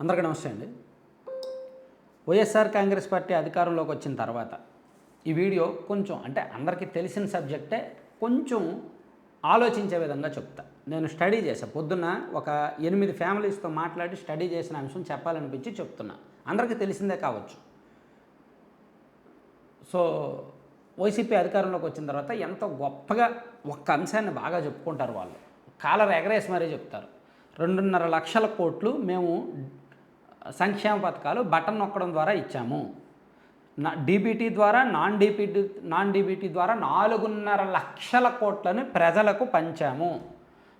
అందరికీ నమస్తే అండి. వైఎస్ఆర్ కాంగ్రెస్ పార్టీ అధికారంలోకి వచ్చిన తర్వాత ఈ వీడియో కొంచెం అంటే అందరికీ తెలిసిన సబ్జెక్టే కొంచెం ఆలోచించే విధంగా చెప్తా. నేను స్టడీ చేశా. పొద్దున్న ఒక ఎనిమిది ఫ్యామిలీస్తో మాట్లాడి స్టడీ చేసిన అంశం చెప్పాలనిపించి చెప్తున్నా. అందరికీ తెలిసిందే కావచ్చు. సో వైసీపీ అధికారంలోకి వచ్చిన తర్వాత ఎంతో గొప్పగా ఒక్క అంశాన్ని బాగా చెప్పుకుంటారు వాళ్ళు. కాలర్ ఎగరేసి మరీ చెప్తారు. రెండున్నర లక్షల కోట్లు మేము సంక్షేమ పథకాలు బటన్ నొక్కడం ద్వారా ఇచ్చాము. నా డీబీటీ ద్వారా నాన్ డీబీటీ నాన్ డీబీటీ ద్వారా నాలుగున్నర లక్షల కోట్లను ప్రజలకు పంచాము.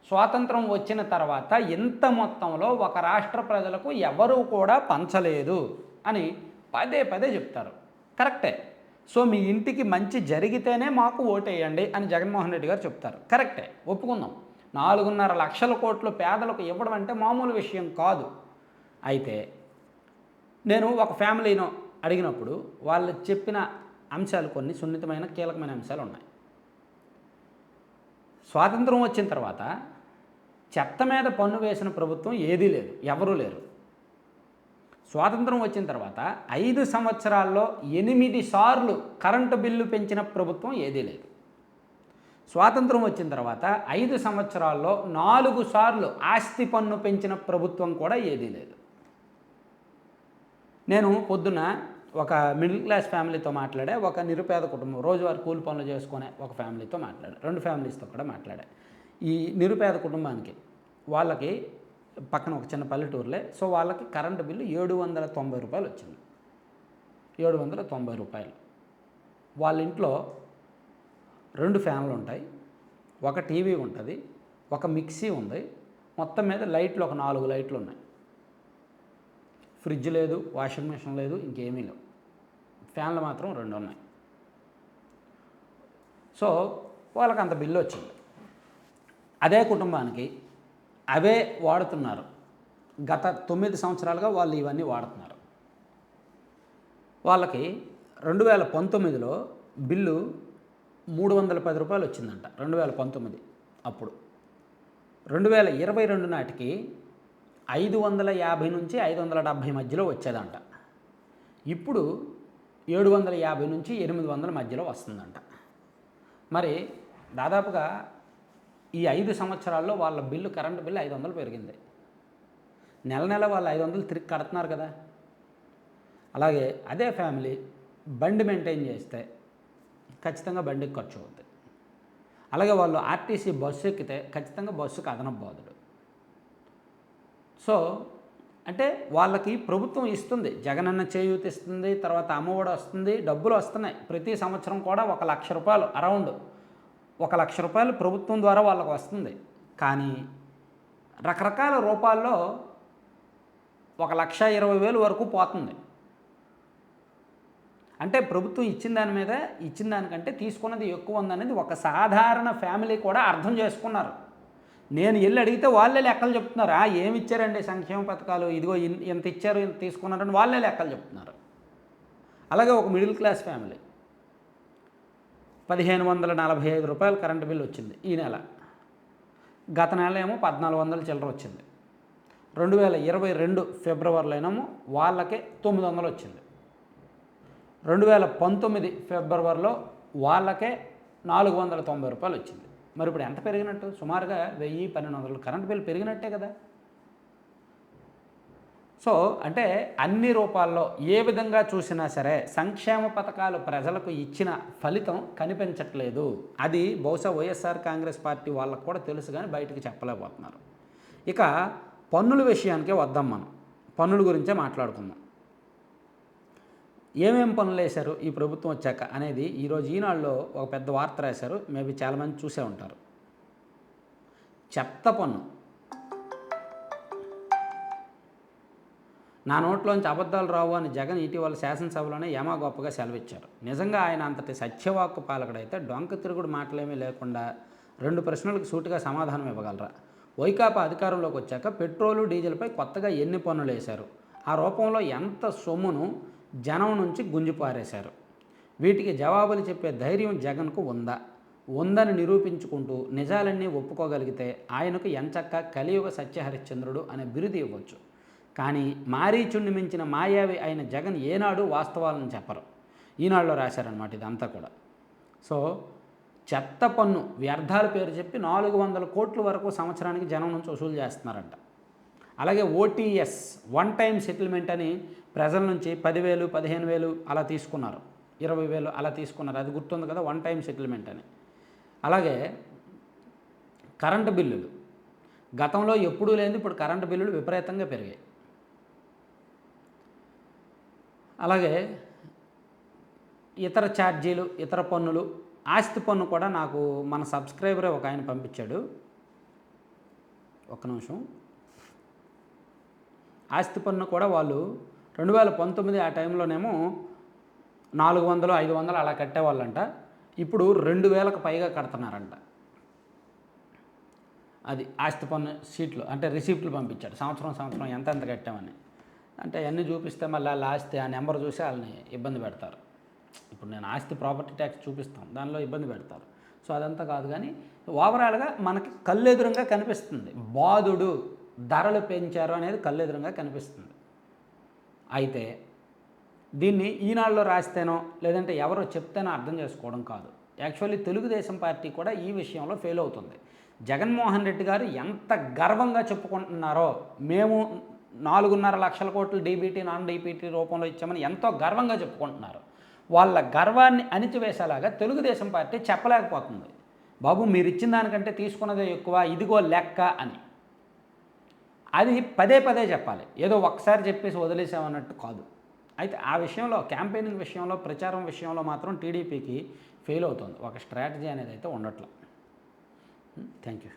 స్వాతంత్రం వచ్చిన తర్వాత ఇంత మొత్తంలో ఒక రాష్ట్ర ప్రజలకు ఎవరూ కూడా పంచలేదు అని పదే పదే చెప్తారు. కరెక్టే. సో మీ ఇంటికి మంచి జరిగితేనే మాకు ఓటేయండి అని జగన్మోహన్ రెడ్డి గారు చెప్తారు. కరెక్టే. ఒప్పుకుందాం. నాలుగున్నర లక్షల కోట్లు పేదలకు ఇవ్వడం అంటే మామూలు విషయం కాదు. అయితే నేను ఒక ఫ్యామిలీను అడిగినప్పుడు వాళ్ళు చెప్పిన అంశాలు కొన్ని సున్నితమైన కీలకమైన అంశాలు ఉన్నాయి. స్వాతంత్రం వచ్చిన తర్వాత చెత్త మీద పన్ను వేసిన ప్రభుత్వం ఏదీ లేదు ఎవరూ లేరు. స్వాతంత్రం వచ్చిన తర్వాత ఐదు సంవత్సరాల్లో ఎనిమిది సార్లు కరెంటు బిల్లు పెంచిన ప్రభుత్వం ఏదీ లేదు. స్వాతంత్రం వచ్చిన తర్వాత ఐదు సంవత్సరాల్లో నాలుగు సార్లు ఆస్తి పన్ను పెంచిన ప్రభుత్వం కూడా ఏదీ లేదు. నేను పొద్దున ఒక మిడిల్ క్లాస్ ఫ్యామిలీతో మాట్లాడే ఒక నిరుపేద కుటుంబం రోజువారి కూలి పనులు చేసుకునే ఒక ఫ్యామిలీతో మాట్లాడా రెండు ఫ్యామిలీస్తో కూడా మాట్లాడా. ఈ నిరుపేద కుటుంబానికి వాళ్ళకి పక్కన ఒక చిన్న పల్లెటూరులే సో వాళ్ళకి కరెంటు బిల్లు ఏడు వందల తొంభై రూపాయలు వచ్చింది. ఏడు వందల తొంభై రూపాయలు. వాళ్ళ ఇంట్లో రెండు ఫ్యాన్లు ఉంటాయి ఒక టీవీ ఉంటుంది ఒక మిక్సీ ఉంది మొత్తం మీద లైట్లు ఒక నాలుగు లైట్లు ఉన్నాయి. ఫ్రిడ్జ్ లేదు వాషింగ్ మిషన్ లేదు ఇంకేమీ లేవు. ఫ్యాన్లు మాత్రం రెండు ఉన్నాయి. సో వాళ్ళకి అంత బిల్లు వచ్చింది. అదే కుటుంబానికి అవే వాడుతున్నారు. గత తొమ్మిది సంవత్సరాలుగా వాళ్ళు ఇవన్నీ వాడుతున్నారు. వాళ్ళకి రెండు వేల పంతొమ్మిదిలో బిల్లు మూడు వందల పది రూపాయలు వచ్చిందంట రెండు వేల పంతొమ్మిది అప్పుడు. రెండు వేల ఇరవై రెండు నాటికి ఐదు వందల యాభై నుంచి ఐదు వందల డెబ్భై మధ్యలో వచ్చేదంట. ఇప్పుడు ఏడు వందల యాభై నుంచి ఎనిమిది వందల మధ్యలో వస్తుందంట. మరి దాదాపుగా ఈ ఐదు సంవత్సరాల్లో వాళ్ళ బిల్లు కరెంటు బిల్లు ఐదు వందలు పెరిగింది. నెల నెల వాళ్ళు ఐదు వందలు తిరిగి కడుతున్నారు కదా. అలాగే అదే ఫ్యామిలీ బండి మెయింటైన్ చేస్తే ఖచ్చితంగా బండికి ఖర్చు అవుతుంది అలాగే వాళ్ళు ఆర్టీసీ బస్సు ఎక్కితే ఖచ్చితంగా బస్సుకు అదనపు బాధుడు. సో అంటే వాళ్ళకి ప్రభుత్వం ఇస్తుంది. జగనన్న చేయూత ఇస్తుంది తర్వాత అమ్మఒడి వస్తుంది డబ్బులు వస్తున్నాయి. ప్రతి సంవత్సరం కూడా ఒక లక్ష రూపాయలు అరౌండ్ ఒక లక్ష రూపాయలు ప్రభుత్వం ద్వారా వాళ్ళకు వస్తుంది. కానీ రకరకాల రూపాల్లో ఒక లక్ష ఇరవై వేలు వరకు పోతుంది. అంటే ప్రభుత్వం ఇచ్చిన దాని మీద ఇచ్చిన దానికంటే తీసుకున్నది ఎక్కువ ఉందనేది ఒక సాధారణ ఫ్యామిలీ కూడా అర్థం చేసుకున్నారు. నేను వెళ్ళి అడిగితే వాళ్ళే లెక్కలు చెప్తున్నారు. "ఆ, ఏమి ఇచ్చారండి సంక్షేమ పథకాలు? ఇదిగో ఎంత ఇంత ఇచ్చారు ఇంత తీసుకున్నారని వాళ్ళే లెక్కలు చెప్తున్నారు. అలాగే ఒక మిడిల్ క్లాస్ ఫ్యామిలీ. పదిహేను వందల నలభై ఐదు రూపాయలు కరెంటు బిల్లు వచ్చింది ఈ నెల. గత నెల ఏమో పద్నాలుగు వందల చిల్లర వచ్చింది. రెండు వేల ఇరవై రెండు ఫిబ్రవరిలో ఏమో వాళ్ళకే తొమ్మిది వందలు వచ్చింది. రెండు వేల పంతొమ్మిది ఫిబ్రవరిలో వాళ్ళకే నాలుగు వందల తొంభై రూపాయలు వచ్చింది. మరి ఇప్పుడు ఎంత పెరిగినట్టు? సుమారుగా వెయ్యి పన్నెండు వందలు. కరెంట్ బిల్ పెరిగినట్టే కదా. సో అంటే అన్ని రూపాల్లో ఏ విధంగా చూసినా సరే సంక్షేమ పథకాలు ప్రజలకు ఇచ్చిన ఫలితం కనిపించట్లేదు. అది బహుశా వైఎస్ఆర్ కాంగ్రెస్ పార్టీ వాళ్ళకు కూడా తెలుసు కానీ బయటకు చెప్పలేకపోతున్నారు. ఇక పన్నుల విషయానికే వద్దాం మనం. పన్నుల గురించే మాట్లాడుకుందాం. ఏమేం పనులు వేశారు ఈ ప్రభుత్వం వచ్చాక అనేది ఈరోజు ఈనాడులో ఒక పెద్ద వార్త రాశారు. మేబీ చాలామంది చూసే ఉంటారు. చెత్త పన్ను. నా నోట్లోంచి అబద్ధాలు రావు అని జగన్ ఇటీవల శాసనసభలోనే ఏమా గొప్పగా సెలవిచ్చారు. నిజంగా ఆయన అంతటి సత్యవాక్కు పాలకుడైతే డొంక తిరుగుడు మాటలేమీ లేకుండా రెండు ప్రశ్నలకు సూటిగా సమాధానం ఇవ్వగలరా? వైకాపా అధికారంలోకి వచ్చాక పెట్రోలు డీజిల్పై కొత్తగా ఎన్ని పన్నులు వేశారు? ఆ రూపంలో ఎంత సొమ్మును జనం నుంచి గుంజిపారేశారు వీటికి జవాబులు చెప్పే ధైర్యం జగన్కు ఉందా? ఉందని నిరూపించుకుంటూ నిజాలన్నీ ఒప్పుకోగలిగితే ఆయనకు ఎంచక్క కలియుగ సత్యహరిశ్చంద్రుడు అనే బిరుదు ఇవ్వచ్చు. కానీ మారీచుణ్ణి మించిన మాయావి అయిన జగన్ ఏనాడు వాస్తవాలను చెప్పరు. ఈనాడులో రాశారనమాట ఇదంతా కూడా. సో చెత్త పన్ను వ్యర్థాల పేరు చెప్పి నాలుగు వందల కోట్ల వరకు సంవత్సరానికి జనం నుంచి వసూలు చేస్తున్నారంట. అలాగే ఓటీఎస్ వన్ టైం సెటిల్మెంట్ అని ప్రజల నుంచి పదివేలు పదిహేను వేలు అలా తీసుకున్నారు. ఇరవై వేలు అలా తీసుకున్నారు. అది గుర్తుంది కదా వన్ టైం సెటిల్మెంట్ అని. అలాగే కరెంటు బిల్లులు. గతంలో ఎప్పుడూ లేని ఇప్పుడు కరెంటు బిల్లులు విపరీతంగా పెరిగాయి. అలాగే ఇతర ఛార్జీలు ఇతర పన్నులు ఆస్తి పన్ను కూడా నాకు మన సబ్స్క్రైబరే ఒక ఆయన పంపించాడు. ఒక్క నిమిషం. ఆస్తి పన్ను కూడా వాళ్ళు రెండు వేల పంతొమ్మిది ఆ టైంలోనేమో నాలుగు వందలు ఐదు వందలు అలా కట్టేవాళ్ళంట. ఇప్పుడు రెండు వేలకు పైగా కడుతున్నారంట. అది ఆస్తి పన్ను షీట్లు అంటే రిసీప్ట్లు పంపించాడు. సంవత్సరం సంవత్సరం ఎంత ఎంత కట్టామని. అంటే అన్నీ చూపిస్తే మళ్ళీ వాళ్ళ ఆస్తి ఆ నెంబర్ చూసి వాళ్ళని ఇబ్బంది పెడతారు. ఇప్పుడు నేను ఆస్తి ప్రాపర్టీ ట్యాక్స్ చూపిస్తాను దానిలో ఇబ్బంది పెడతారు. సో అదంతా కాదు కానీ ఓవరాల్గా మనకి కళ్ళెదురుగా కనిపిస్తుంది. బాధుడు ధరలు పెంచారు అనేది కళ్ళెదురుగా కనిపిస్తుంది. అయితే దీన్ని ఈనాడులో రాస్తేనో లేదంటే ఎవరో చెప్తేనో అర్థం చేసుకోవడం కాదు. యాక్చువల్లీ తెలుగుదేశం పార్టీ కూడా ఈ విషయంలో ఫెయిల్ అవుతుంది. జగన్మోహన్ రెడ్డి గారు ఎంత గర్వంగా చెప్పుకుంటున్నారో మేము నాలుగున్నర లక్షల కోట్లు డీబీటీ నాన్ డీబీటీ రూపంలో ఇచ్చామని ఎంతో గర్వంగా చెప్పుకుంటున్నారు. వాళ్ళ గర్వాన్ని అణిచివేసేలాగా తెలుగుదేశం పార్టీ చెప్పలేకపోతుంది. బాబు మీరు ఇచ్చిన దానికంటే తీసుకున్నదే ఎక్కువ ఇదిగో లెక్క అని. అది పదే పదే చెప్పాలి. ఏదో ఒకసారి చెప్పేసి వదిలేసామన్నట్టు కాదు. అయితే ఆ విషయంలో క్యాంపెయినింగ్ విషయంలో ప్రచారం విషయంలో మాత్రం టీడీపీకి ఫెయిల్ అవుతుంది. ఒక స్ట్రాటజీ అనేది అయితే ఉండట్లేదు థ్యాంక్ యూ